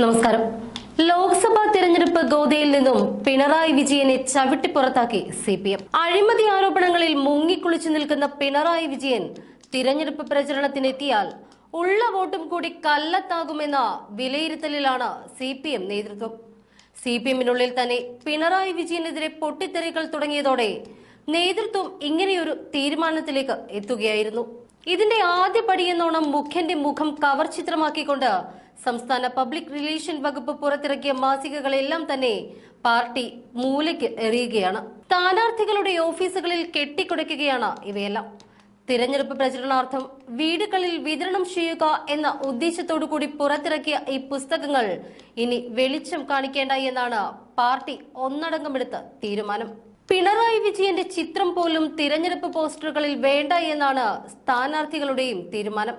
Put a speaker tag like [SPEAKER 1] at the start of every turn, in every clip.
[SPEAKER 1] നമസ്കാരം. ലോക്സഭാ തെരഞ്ഞെടുപ്പ് ഗോതയിൽ നിന്നും പിണറായി വിജയനെ ചവിട്ടി പുറത്താക്കി സി പി എം. അഴിമതി ആരോപണങ്ങളിൽ മുങ്ങിക്കുളിച്ചു നിൽക്കുന്ന പിണറായി വിജയൻ തിരഞ്ഞെടുപ്പ് പ്രചരണത്തിനെത്തിയാൽ ഉള്ള വോട്ടും കൂടി കല്ലത്താകുമെന്ന വിലയിരുത്തലിലാണ് സി പി എം നേതൃത്വം. സി പി എമ്മിനുള്ളിൽ തന്നെ പിണറായി വിജയനെതിരെ പൊട്ടിത്തെറികൾ തുടങ്ങിയതോടെ നേതൃത്വം ഇങ്ങനെയൊരു തീരുമാനത്തിലേക്ക് എത്തുകയായിരുന്നു. ഇതിന്റെ ആദ്യ പടിയെന്നോണം മുഖ്യന്റെ മുഖം കവർ ചിത്രമാക്കിക്കൊണ്ട് സംസ്ഥാന പബ്ലിക് റിലേഷൻ വകുപ്പ് പുറത്തിറക്കിയ മാസികകളെല്ലാം തന്നെ പാർട്ടി മൂലയ്ക്ക് എറിയുകയാണ്. സ്ഥാനാർത്ഥികളുടെ ഓഫീസുകളിൽ കെട്ടിക്കുടയ്ക്കുകയാണ് ഇവയെല്ലാം. തിരഞ്ഞെടുപ്പ് പ്രചരണാർത്ഥം വീടുകളിൽ വിതരണം ചെയ്യുക എന്ന ഉദ്ദേശത്തോടു കൂടി പുറത്തിറക്കിയ ഈ പുസ്തകങ്ങൾ ഇനി വെളിച്ചം കാണിക്കേണ്ട എന്നാണ് പാർട്ടി ഒന്നടങ്കമെടുത്ത തീരുമാനം. പിണറായി വിജയന്റെ ചിത്രം പോലും തിരഞ്ഞെടുപ്പ് പോസ്റ്ററുകളിൽ വേണ്ട എന്നാണ് സ്ഥാനാർത്ഥികളുടെയും തീരുമാനം.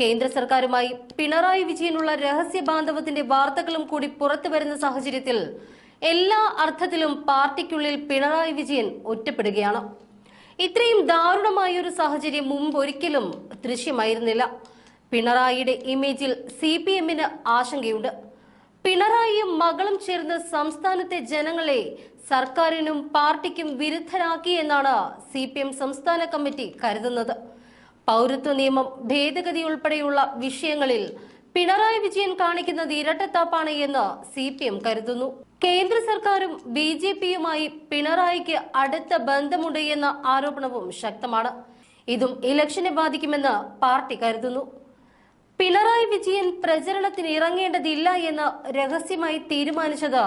[SPEAKER 1] കേന്ദ്ര സർക്കാരുമായി പിണറായി വിജയനുള്ള രഹസ്യ ബാന്ധവത്തിന്റെ വാർത്തകളും കൂടി പുറത്തുവരുന്ന സാഹചര്യത്തിൽ എല്ലാ അർത്ഥത്തിലും പാർട്ടിക്കുള്ളിൽ പിണറായി വിജയൻ ഒറ്റപ്പെടുകയാണ്. ഇത്രയും ദാരുണമായ ഒരു സാഹചര്യം മുമ്പൊരിക്കലും ദൃശ്യമായിരുന്നില്ല. പിണറായിയുടെ ഇമേജിൽ സി പി എമ്മിന് ആശങ്കയുണ്ട്. പിണറായിയും മകളും ചേർന്ന് സംസ്ഥാനത്തെ ജനങ്ങളെ സർക്കാരിനും പാർട്ടിക്കും വിരുദ്ധരാക്കി എന്നാണ് സി പി എം സംസ്ഥാന കമ്മിറ്റി കരുതുന്നത്. പൗരത്വ നിയമം ഭേദഗതി ഉൾപ്പെടെയുള്ള വിഷയങ്ങളിൽ പിണറായി വിജയൻ കാണിക്കുന്നത് ഇരട്ടത്താപ്പാണ് എന്ന് സി പി എം കരുതുന്നു. കേന്ദ്ര സർക്കാരും ബി ജെ പിയുമായി പിണറായിക്ക് അടുത്ത ബന്ധമുണ്ട് എന്ന ആരോപണവും ശക്തമാണ്. ഇതും ഇലക്ഷനെ ബാധിക്കുമെന്ന് പാർട്ടി കരുതുന്നു. പിണറായി വിജയൻ പ്രചരണത്തിന് ഇറങ്ങേണ്ടതില്ല എന്ന് രഹസ്യമായി തീരുമാനിച്ചത്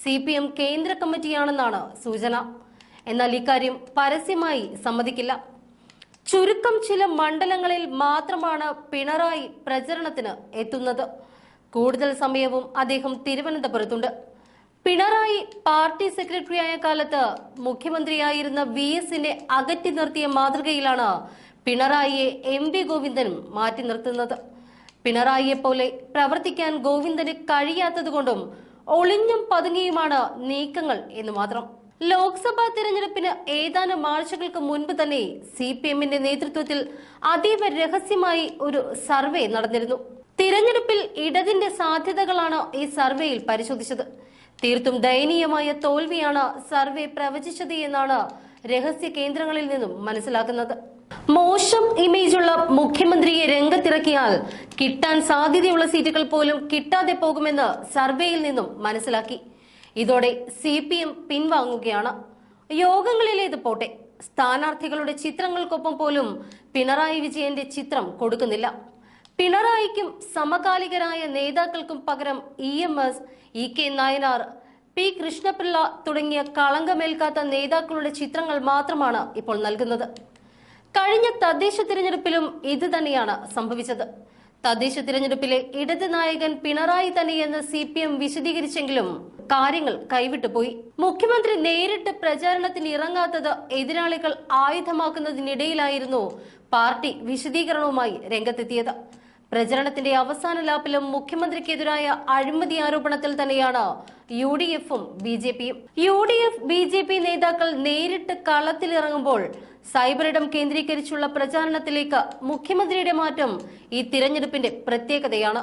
[SPEAKER 1] സി പി എം കേന്ദ്ര കമ്മിറ്റിയാണെന്നാണ് സൂചന. എന്നാൽ ഇക്കാര്യം പരസ്യമായി സമ്മതിക്കില്ല. ചുരുക്കം ചില മണ്ഡലങ്ങളിൽ മാത്രമാണ് പിണറായി പ്രചരണത്തിന് എത്തുന്നത്. കൂടുതൽ സമയവും അദ്ദേഹം തിരുവനന്തപുരത്തുണ്ട്. പിണറായി പാർട്ടി സെക്രട്ടറിയായ കാലത്ത് മുഖ്യമന്ത്രിയായിരുന്ന വി എസിനെ അകറ്റി നിർത്തിയ മാതൃകയിലാണ് പിണറായിയെ എം വി ഗോവിന്ദൻ മാറ്റി നിർത്തുന്നത്. പിണറായിയെ പോലെ പ്രവർത്തിക്കാൻ ഗോവിന്ദന് കഴിയാത്തതുകൊണ്ടും ഒളിഞ്ഞും പതുങ്ങിയുമാണ് നീക്കങ്ങൾ എന്ന് മാത്രം. ലോക്സഭാ തിരഞ്ഞെടുപ്പിന് ഏതാനും ആഴ്ചകൾക്ക് മുൻപ് തന്നെ സി പി എമ്മിന്റെ നേതൃത്വത്തിൽ അതീവ രഹസ്യമായി ഒരു സർവേ നടന്നിരുന്നു. തിരഞ്ഞെടുപ്പിൽ ഇടതിന്റെ സാധ്യതകളാണ് ഈ സർവേയിൽ പരിശോധിച്ചത്. തീർത്തും ദയനീയമായ തോൽവിയാണ് സർവേ പ്രവചിച്ചത് എന്നാണ് രഹസ്യ കേന്ദ്രങ്ങളിൽ നിന്നും മനസ്സിലാക്കുന്നത്. മോശം ഇമേജുള്ള മുഖ്യമന്ത്രിയെ രംഗത്തിറക്കിയാൽ കിട്ടാൻ സാധ്യതയുള്ള സീറ്റുകൾ പോലും കിട്ടാതെ പോകുമെന്ന് സർവേയിൽ നിന്നും മനസ്സിലാക്കി. ഇതോടെ സി പി എം പിൻവാങ്ങുകയാണ് യോഗങ്ങളിലേത് പോട്ടെ. സ്ഥാനാർത്ഥികളുടെ ചിത്രങ്ങൾക്കൊപ്പം പോലും പിണറായി വിജയന്റെ ചിത്രം കൊടുക്കുന്നില്ല. പിണറായിക്കും സമകാലികരായ നേതാക്കൾക്കും പകരം E M S E K Nayanar P Krishnapillai തുടങ്ങിയ കളങ്കമേൽക്കാത്ത നേതാക്കളുടെ ചിത്രങ്ങൾ മാത്രമാണ് ഇപ്പോൾ നൽകുന്നത്. കഴിഞ്ഞ തദ്ദേശ തിരഞ്ഞെടുപ്പിലും ഇത് തന്നെയാണ് സംഭവിച്ചത്. തദ്ദേശ തിരഞ്ഞെടുപ്പിലെ ഇടത് നായകൻ പിണറായി തന്നെയെന്ന് സി പി എം വിശദീകരിച്ചെങ്കിലും കാര്യങ്ങൾ കൈവിട്ടുപോയി മുഖ്യമന്ത്രി നേരിട്ട് പ്രചാരണത്തിന് ഇറങ്ങാത്തത് എതിരാളികൾ ആയുധമാക്കുന്നതിനിടയിലായിരുന്നു പാർട്ടി വിശദീകരണവുമായി രംഗത്തെത്തിയത്. പ്രചരണത്തിന്റെ അവസാന ലാപ്പിലും മുഖ്യമന്ത്രിക്കെതിരായ അഴിമതി ആരോപണത്തിൽ തന്നെയാണ് യു ഡി എഫും ബി ജെ പിയും U D F B J P നേതാക്കൾ നേരിട്ട് കളത്തിലിറങ്ങുമ്പോൾ സൈബറിടം കേന്ദ്രീകരിച്ചുള്ള പ്രചാരണത്തിലേക്ക് മുഖ്യമന്ത്രിയുടെ മാറ്റം ഈ തിരഞ്ഞെടുപ്പിന്റെ പ്രത്യേകതയാണ്.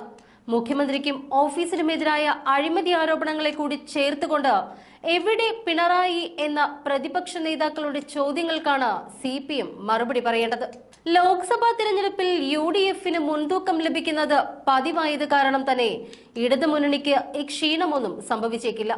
[SPEAKER 1] മുഖ്യമന്ത്രിക്കും ഓഫീസിനുമെതിരായ അഴിമതി ആരോപണങ്ങളെ കൂടി ചേർത്തുകൊണ്ട് എവിടെ പിണറായി എന്ന പ്രതിപക്ഷ നേതാക്കളുടെ ചോദ്യങ്ങൾക്കാണ് സി മറുപടി പറയേണ്ടത്. ലോക്സഭാ തിരഞ്ഞെടുപ്പിൽ യു ഡി എഫിന് മുൻതൂക്കം ലഭിക്കുന്നത് പതിവായത് കാരണം തന്നെ ഇടതുമുന്നണിക്ക് ഈ ക്ഷീണമൊന്നും സംഭവിച്ചേക്കില്ല.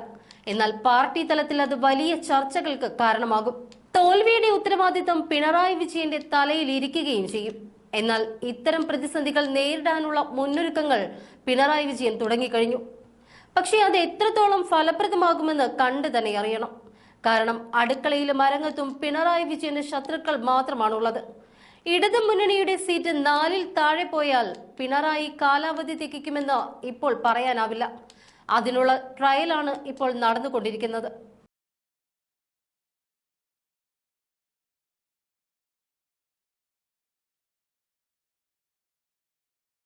[SPEAKER 1] എന്നാൽ പാർട്ടി തലത്തിൽ അത് വലിയ ചർച്ചകൾക്ക് കാരണമാകും. തോൽവിയുടെ ഉത്തരവാദിത്തം പിണറായി വിജയന്റെ തലയിൽ ഇരിക്കുകയും ചെയ്യും. എന്നാൽ ഇത്തരം പ്രതിസന്ധികൾ നേരിടാനുള്ള മുന്നൊരുക്കങ്ങൾ പിണറായി വിജയൻ തുടങ്ങിക്കഴിഞ്ഞു. പക്ഷേ അത് എത്രത്തോളം ഫലപ്രദമാകുമെന്ന് കണ്ടു തന്നെ അറിയണം. കാരണം അടുക്കളയിലും അരങ്ങത്തും പിണറായി വിജയന്റെ ശത്രുക്കൾ മാത്രമാണുള്ളത്. ഇടതു മുന്നണിയുടെ സീറ്റ് നാലിൽ താഴെ പോയാൽ പിണറായി കാലാവധി തികയ്ക്കുമെന്ന് ഇപ്പോൾ പറയാനാവില്ല. അതിനുള്ള ട്രയലാണ് ഇപ്പോൾ നടന്നുകൊണ്ടിരിക്കുന്നത്.